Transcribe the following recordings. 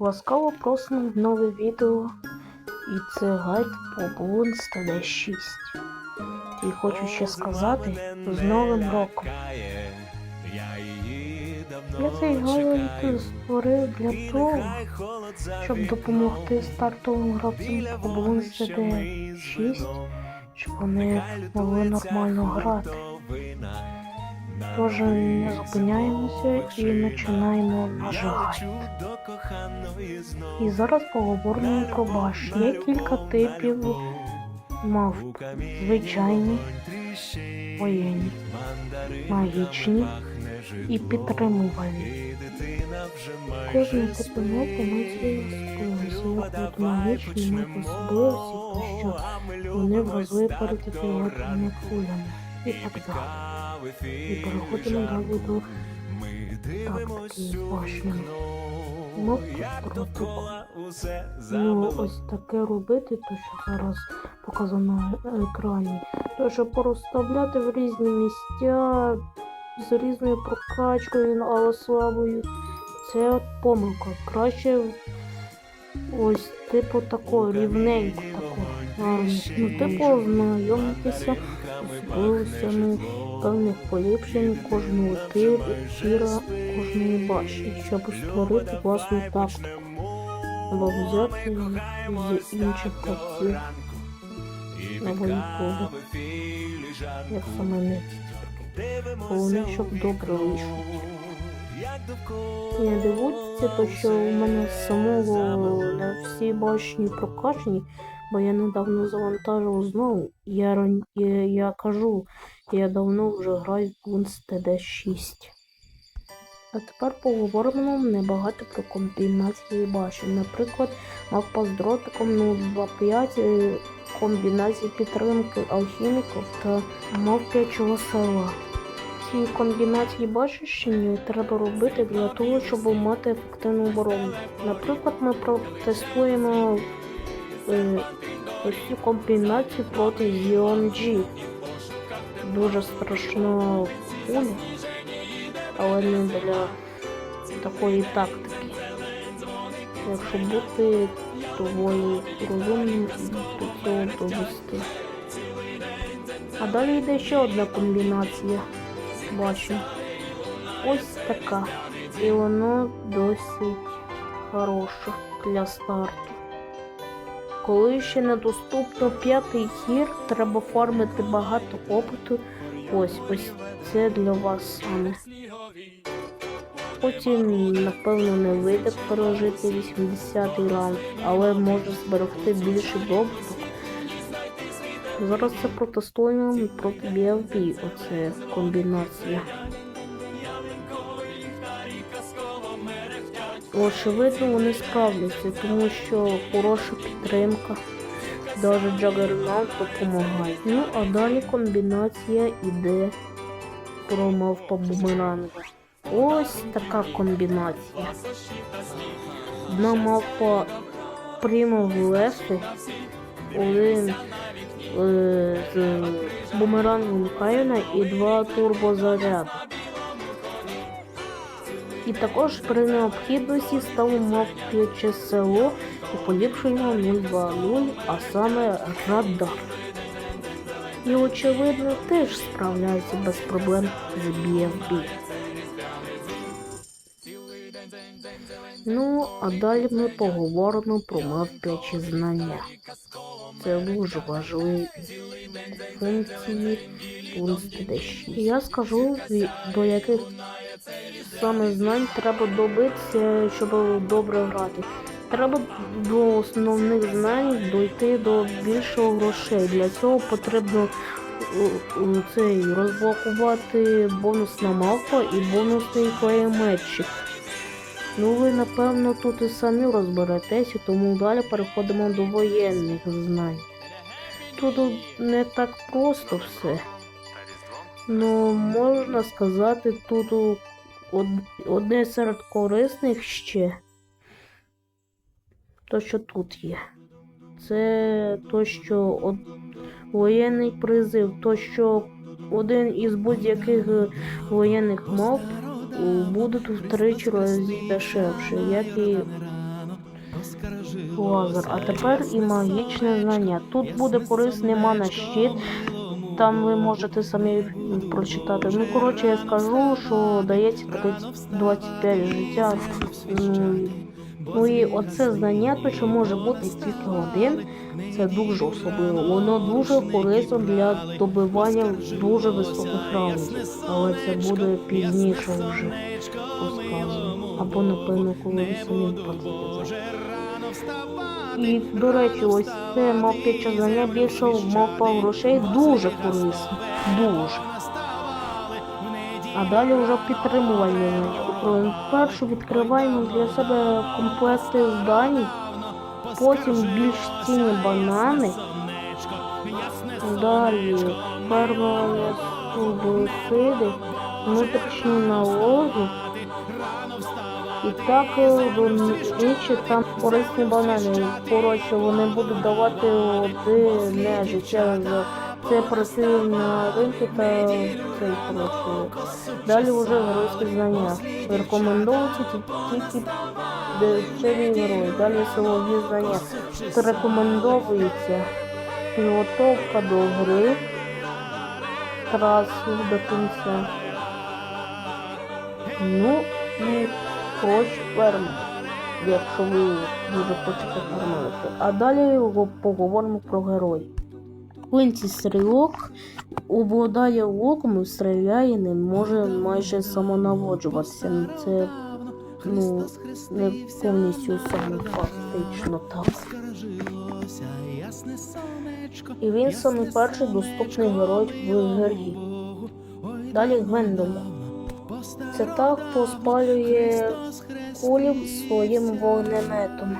Ласкаво просимо в нове відео. І це гайд по TD 6. І хочу ще сказати з Новим роком. Я цей гайд створив для того, щоб допомогти стартовим гравцям по Bloons TD 6, щоб вони могли нормально грати. Тож не зупиняємося і починаємо наш гайд. І зараз поговоримо про баш. Є кілька типів мавп. Звичайні, воєнні, магічні і підтримувальні. Тип мавпи має свої особливості. Як от магічні мають особливості, то що вони вразливі перед ефірними кулями і так далі. І переходимо далі до тактики башнями. Мавпи. Ну, ось таке робити, то що зараз показано на екрані. То що порозставляти в різні місця з різною прокачкою, але слабою. Це от помилка. Краще ось типу такого, рівненько такого. Ну, типу, знайомитися з особливостями певних поліпшень кожного тіра, кожної башні, щоб створити власну тактику або взяти з інших гравців або ніколи, як саме не Головне, щоб добре вийшло. Не дивуйтеся, то що у мене самого не всі башні прокачані, бо я недавно завантажив знову. Я, я, я кажу, я давно вже граю в Bloons TD 6. А тепер поговоримо небагато про комбінації башень. Наприклад, мавпа з дротиком 025 е, комбінації підтримки алхіміків та мавпячого села. Ці комбінації башень треба робити для того, щоб мати ефективну оборону. Наприклад, ми протестуємо ось цю комбінацію проти G. Дуже страшна пуля, але не для такої тактики. Якщо бути доволі розумним до цього довести. А далі йде ще одна комбінація. Бачу. Ось така. І воно досить хороше для старту. Коли ще недоступно п'ятий гір, треба фармити багато опиту. Ось ось це для вас саме. Потім, напевно, не вийде пережити 80-й раунд, але може зберегти більше добуток. Зараз це протестуємо проти BFB, оце комбінація. Очевидно, вони справляться, тому що хороша підтримка. Даже Джагернаут допомагає. Ну, а далі комбінація іде про мавпа бумеранга. Ось така комбінація. Одна мавпа прямо в лесу, один е, з бумерангом Кайона і два турбозаряди. І також при необхідності ставимо мавп'яче село і поліпшуємо 020, а саме радар. І очевидно теж справляється без проблем з BFB. Ну, а далі ми поговоримо про мавпячі знання. Це дуже важливі функції дещі. Я скажу, до яких саме знань треба добитися, щоб добре грати. Треба до основних знань дойти до більшого грошей. Для цього потрібно е, е, цей розблокувати бонусна мавпа і бонусний клеєметчик. Ну, ви напевно тут і самі розберетеся, тому далі переходимо до воєнних знань. Тут не так просто все. Ну, можна сказати, тут одне серед корисних ще. То, що тут є. Це то, що от, воєнний призив, то, що один із будь-яких е, воєнних мов буде тут втричі разів дешевше, як і лазер. А тепер і магічне знання. Тут буде корисний мана щит. Там ви можете самі прочитати. Ну, коротше, я скажу, що дається 30, 25 життя. Ну і оце знання, то що може бути тільки один, це дуже особливо. Воно дуже корисно для добивання дуже високих раундів. Але це буде пізніше вже. Або напевно, коли ви самі подивитеся. І, до речі, ось це мавпяче знання більше мавпа грошей дуже корисно. Дуже. А далі вже підтримувальні. Першу відкриваємо для себе комплекти здань, потім більш цінні банани. Далі фермові субсиди, внутрішні налоги. І так е, до інші там корисні банани. Коротше, вони будуть давати одне життя це працює на ринку та цей коротше. Далі вже геройські знання. Рекомендуються ті- тільки дешеві герої. Далі силові знання. Це рекомендується підготовка до гри, трасу до кінця. Ну і хоч фермер, якщо ви дуже хочете фермерити. А далі поговоримо про героїв. Квинті стрілок обладає луком і стріляє, не може майже самонаводжуватися. Це ну, не повністю самофактично так. І він самий перший доступний герой в грі. Далі Гвендоля. Це та, хто спалює кулів своїм вогнеметом.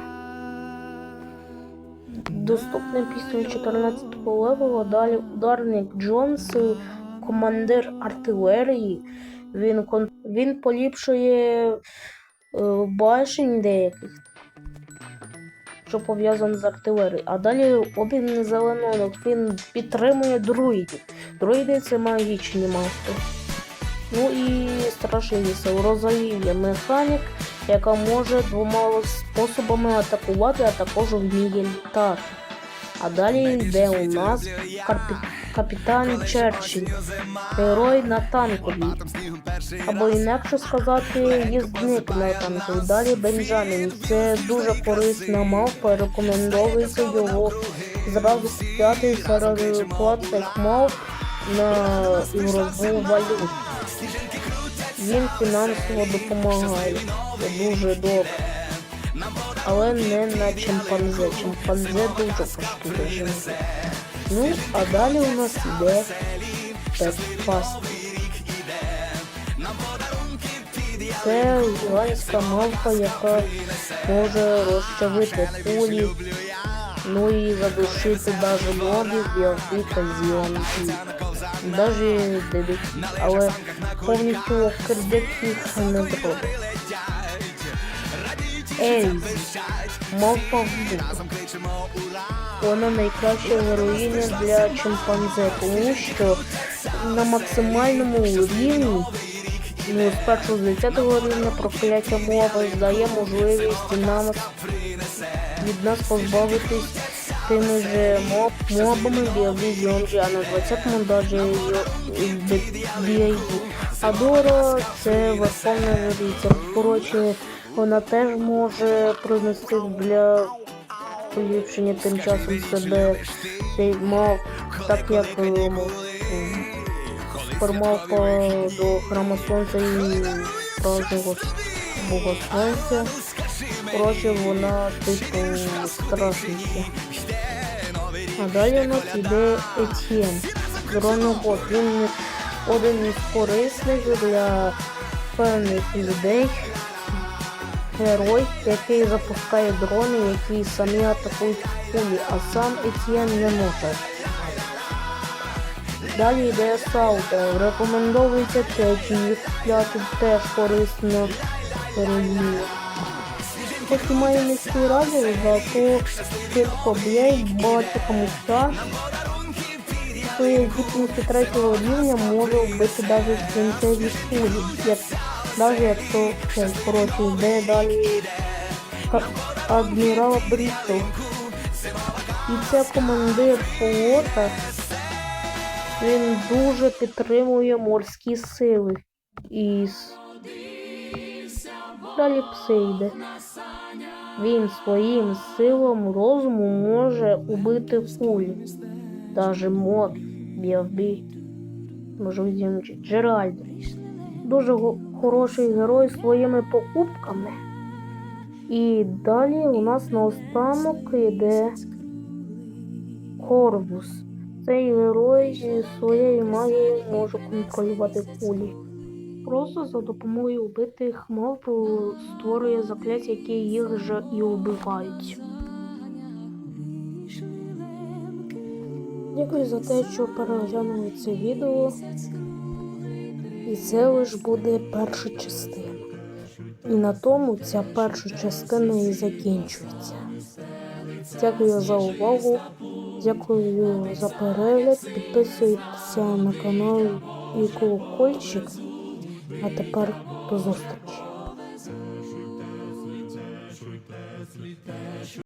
Доступний після 14 левела. Далі ударник Джонс, командир артилерії. Він, він поліпшує е, башень деяких, що пов'язано з артилерією. А далі обмін зеленонок. Він підтримує друїдів. Друїди це магічні мавпи. Ну і страшилися Розалія механік, яка може двома способами атакувати, а також вміє літати. А далі йде у нас карпі... капітан Черчилль, герой на танкові. Або інакше сказати, їздник на танкові. Далі Бенджамін. Це дуже корисна мавпа, рекомендується його зразу купляти серед платних мавп на ігрову валюту. Він фінансово допомагає. Це дуже добре. Але не на чимпанзе. Чимпанзе дуже режим. Ну, а далі у нас йде Петфаст. Це гігантська мавпа, яка може розчавити кулі, ну і задушити навіть мобів, білки та зіонки. Даже дебіт, але повністю кредит їх не зробить. Ельзі, мавпа. Вона найкраща героїня для чимпанзе, тому що на максимальному рівні, ну, з з 10 рівня прокляття мови дає можливість нам від нас позбавитись тими же моб, мобами біовізіонки, а на 20-му навіть BID. Адора це верховна жриця. Коротше, вона теж може принести для поліпшення тим часом себе цей мав, так як формав до храму сонця і праздного бога сонця. Коротше, вона типу страшніша. А далі у нас йде Етьєн. Дронобот. Він один із корисних для певних людей. Герой, який запускає дрони, які самі атакують кулі, а сам Етьєн не може. Далі йде Саута. Рекомендується теж їх купляти теж корисно перевірю. Поки має низький радіус, зато швидко б'є, бачить камуфляж. Своєї гідності третього рівня може вбити навіть кінцеві кулі, як, навіть якщо це коротше йде далі адмірала Брістова. І це командир флота. Він дуже підтримує морські сили. І далі. Він своїм силам розуму може убити кулю. Даже мод, може відімчи, Джеральд. Дуже хороший герой своїми покупками. І далі у нас наостанок йде Корвус. Цей герой своєю магією може контролювати кулі. Просто за допомогою убитих мов створює закляття, які їх же і убивають. Дякую за те, що переглянули це відео. І це лиш буде перша частина. І на тому ця перша частина і закінчується. Дякую за увагу. Дякую за перегляд. Підписуйтеся на канал і колокольчик. А тепер до зустрічі.